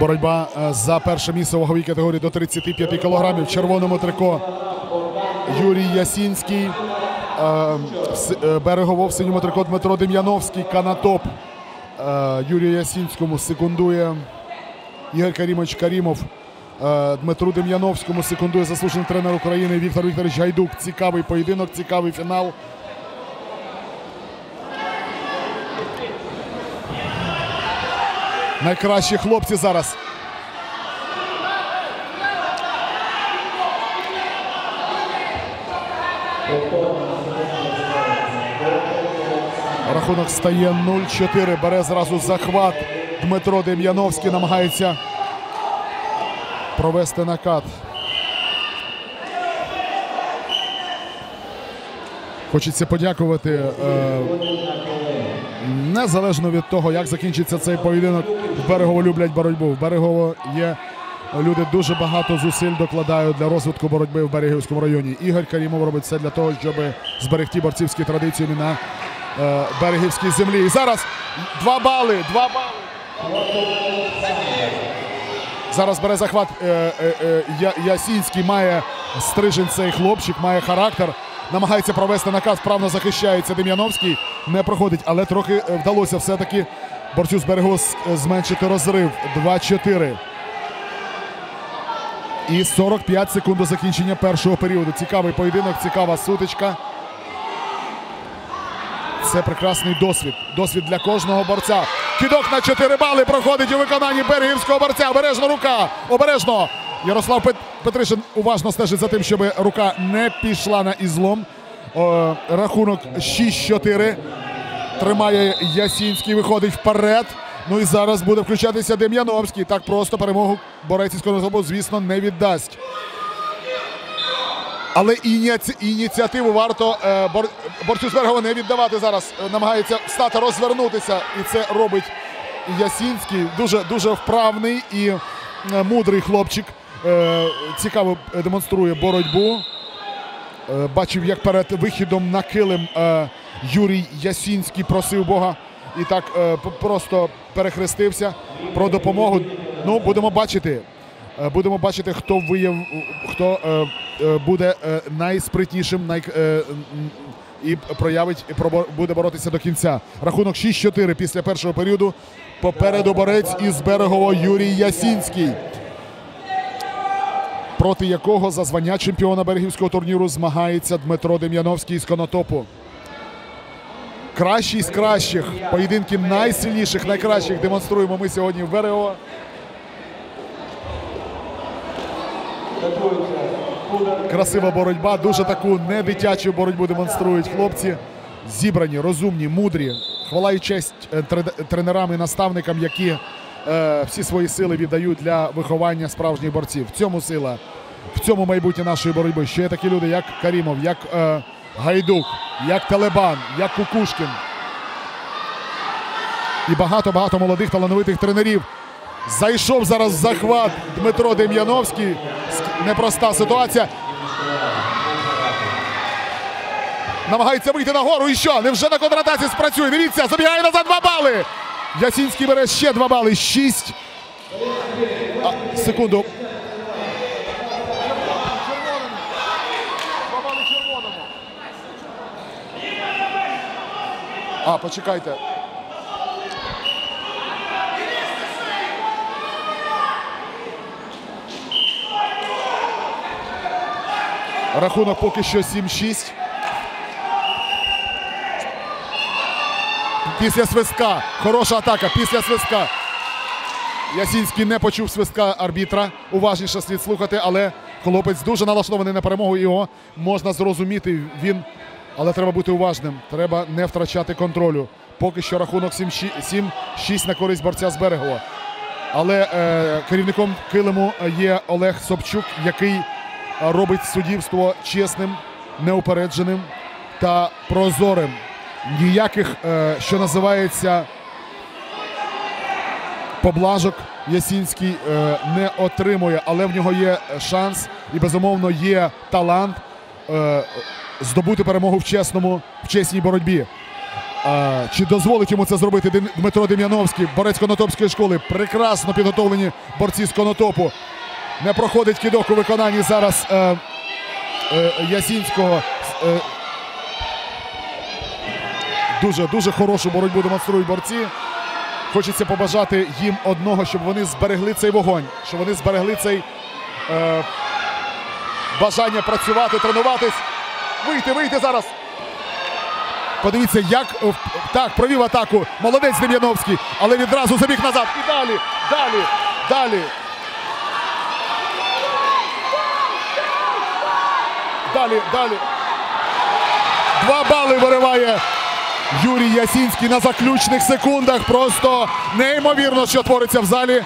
Боротьба е, за перше місце ваговій категорії до 35 кілограмів. В червоному трико Юрій Ясінський. Е, е, Берегово в синьому трико Дмитро Дем'яновський. Канатоп Юрію Ясінському секундує Ігор Карімович Карімов. Дмитру Дем'яновському секундує заслужений тренер України Віктор Вікторович Гайдук. Цікавий поєдинок, цікавий фінал. Найкращі хлопці зараз. Рахунок стає 0-4. Бере зразу захват. Дмитро Дем'яновський намагається провести накат. Хочеться подякувати. Е, незалежно від того, як закінчиться цей поєдинок, в Берегово люблять боротьбу. В Берегово є люди дуже багато зусиль докладають для розвитку боротьби в Берегівському районі. Ігор Карімов робить все для того, щоб зберегти борцівські традиції на е, берегівській землі. І зараз два бали, два бали. Зараз бере захват е, е, е, Ясінський має стрижень цей хлопчик, має характер. Намагається провести наказ, вправно захищається Дем'яновський. Не проходить, але трохи е, вдалося все-таки борцю з берегу е, зменшити розрив. 2-4. І 45 секунд до закінчення першого періоду. Цікавий поєдинок, цікава сутичка. Це прекрасний досвід. Досвід для кожного борця. Кидок на 4 бали проходить у виконанні берегівського борця. Обережно рука. Обережно. Ярослав Пет- Петришин уважно стежить за тим, щоб рука не пішла на ізлом. Рахунок 6-4. Тримає Ясінський, виходить вперед. Ну і зараз буде включатися Дем'яновський. Так просто перемогу борець із Конозобу, звісно, не віддасть. Але ініці... ініціативу варто е, бор... борцю з не віддавати зараз. Е, Намагається встати, розвернутися. І це робить Ясінський. Дуже, дуже вправний і е, мудрий хлопчик. Е, цікаво е, демонструє боротьбу. Е, бачив, як перед вихідом на килим Юрій Ясінський просив Бога і так просто перехрестився про допомогу. Ну, будемо бачити. Будемо бачити, хто вияв, хто буде найспритнішим, най, і проявить, і буде боротися до кінця. Рахунок 6-4 після першого періоду. Попереду борець із берегово Юрій Ясінський проти якого за звання чемпіона берегівського турніру змагається Дмитро Дем'яновський з Конотопу. Кращий з кращих, поєдинки найсильніших, найкращих демонструємо ми сьогодні в Берегово. Красива боротьба, дуже таку недитячу боротьбу демонструють хлопці. Зібрані, розумні, мудрі. Хвала і честь е, тренерам і наставникам, які всі свої сили віддають для виховання справжніх борців. В цьому сила, в цьому майбутнє нашої боротьби. Ще є такі люди, як Карімов, як е, Гайдук, як Талебан, як Кукушкін. І багато-багато молодих талановитих тренерів. Зайшов зараз захват Дмитро Дем'яновський. Непроста ситуація. Намагається вийти нагору. І що? Невже на контратаці спрацює? Дивіться, забігає назад два бали. Ясінський бере ще два бали. Шість. А, секунду. А, почекайте. Рахунок поки що 7-6. Після свистка. Хороша атака. Після свистка. Ясінський не почув свистка арбітра. Уважніше слід слухати, але хлопець дуже налаштований на перемогу. Його можна зрозуміти. Він, але треба бути уважним. Треба не втрачати контролю. Поки що рахунок 7-6 на користь борця з Берегова. Але е, керівником килиму є Олег Собчук, який робить суддівство чесним, неупередженим та прозорим. Ніяких, е, що називається, поблажок Ясінський е, не отримує, але в нього є шанс і, безумовно, є талант е, здобути перемогу в чесному, в чесній боротьбі. Чи дозволить йому це зробити Дмитро Дем'яновський, борець Конотопської школи? Прекрасно підготовлені борці з Конотопу. Не проходить кидок у виконанні зараз е, е, Ясінського. Е, дуже дуже хорошу боротьбу демонструють борці. Хочеться побажати їм одного, щоб вони зберегли цей вогонь, щоб вони зберегли цей е, бажання працювати, тренуватись. Вийти, вийти зараз. Подивіться, як е, так провів атаку. Молодець Дем'яновський, але відразу забіг назад. І далі, далі, далі. Далі, далі. Два бали вириває Юрій Ясінський на заключних секундах. Просто неймовірно, що твориться в залі.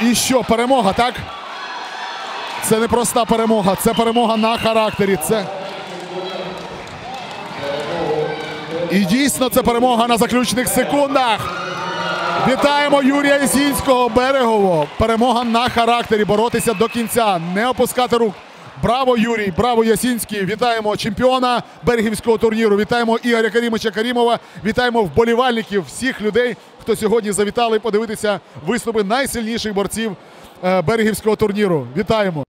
І що, перемога, так? Це не проста перемога, це перемога на характері. Це. І дійсно це перемога на заключних секундах. Вітаємо Юрія Ясінського Берегово. Перемога на характері. Боротися до кінця, не опускати рук. Браво, Юрій! Браво, Ясінський! Вітаємо чемпіона берегівського турніру. Вітаємо Ігоря Карімовича Карімова. Вітаємо вболівальників, всіх людей, хто сьогодні завітали подивитися виступи найсильніших борців Бергівського берегівського турніру. Вітаємо!